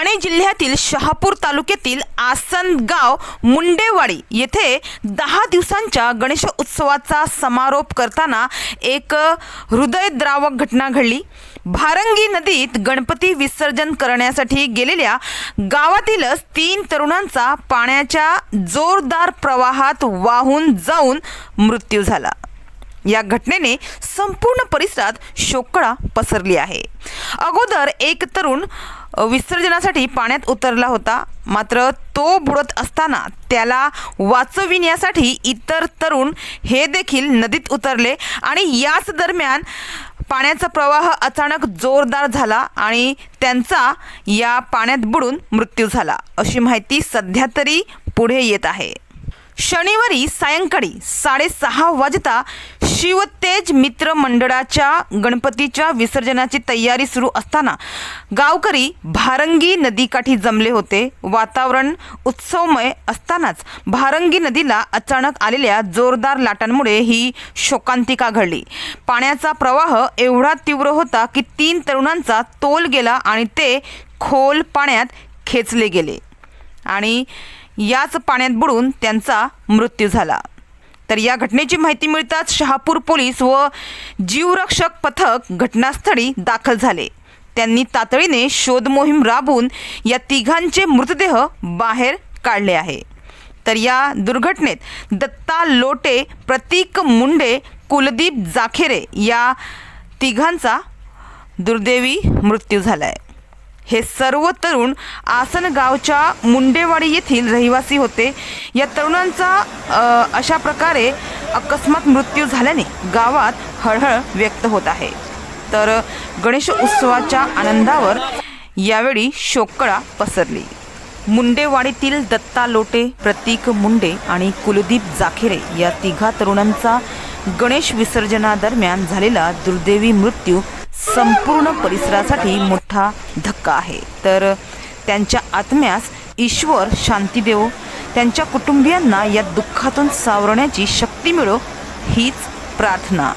ठाणे जिल्ह्यातील शहापूर तालुक्यातील आसनगाव मुंडेवाडी येथे दहा दिवसांच्या गणेश उत्सवाचा समारोप करताना एक हृदयद्रावक घटना घडली. भारंगी नदीत गणपती विसर्जन करण्यासाठी गेलेल्या गावातीलच तीन तरुणांचा पाण्याच्या जोरदार प्रवाहात वाहून जाऊन मृत्यू झाला. या घटनेने संपूर्ण परिसरात शोकळा पसरली आहे. अगोदर एक तरुण विसर्जनासाठी पाण्यात उतरला होता. मात्र तो बुडत असताना त्याला वाचविण्यासाठी इतर तरुण हे देखील नदीत उतरले आणि याच दरम्यान पाण्याचा प्रवाह अचानक जोरदार झाला आणि त्यांचा या पाण्यात बुडून मृत्यू झाला. अशी माहिती सध्या तरी पुढे येत आहे. शनिवारी सायंकाळी साडेसहा वाजता शिवतेज मित्र मंडळाच्या गणपतीच्या विसर्जनाची तयारी सुरू असताना गावकरी भारंगी नदीकाठी जमले होते. वातावरण उत्सवमय असतानाच भारंगी नदीला अचानक आलेल्या जोरदार लाटांमुळे ही शोकांतिका घडली. पाण्याचा प्रवाह एवढा तीव्र होता की तीन तरुणांचा तोल गेला आणि ते खोल पाण्यात खेचले गेले आणि याच पाण्यात बुडून त्यांचा मृत्यू झाला. तर या घटनेची माहिती मिळताच शहापूर पोलीस व जीवरक्षक पथक घटनास्थळी दाखल झाले. त्यांनी तातडीने शोध मोहीम राबवून या तिघांचे मृतदेह बाहेर काढले आहे. तर या दुर्घटनेत दत्ता लोटे प्रतीक मुंडे कुलदीप जाखेरे या तिघांचा दुर्दैवी मृत्यू झाला आहे हे सर्व तरुण आसनगावच्या मुंडेवाडी येथील रहिवासी होते. या तरुणांचा अशा प्रकारे अकस्मात मृत्यू झाल्याने गावात हळहळ व्यक्त होत आहे. तर गणेश उत्सवाच्या आनंदावर यावेळी शोककळा पसरली. मुंडेवाडीतील दत्ता लोटे प्रतीक मुंडे आणि कुलदीप जाखेरे या तिघा तरुणांचा गणेश विसर्जनादरम्यान झालेला दुर्दैवी मृत्यू संपूर्ण परिसरासाठी मोठा धक्का आहे. तर त्यांच्या आत्म्यास ईश्वर शांती देवो त्यांच्या कुटुंबियांना या दुःखातून सावरण्याची शक्ती मिळो हीच प्रार्थना.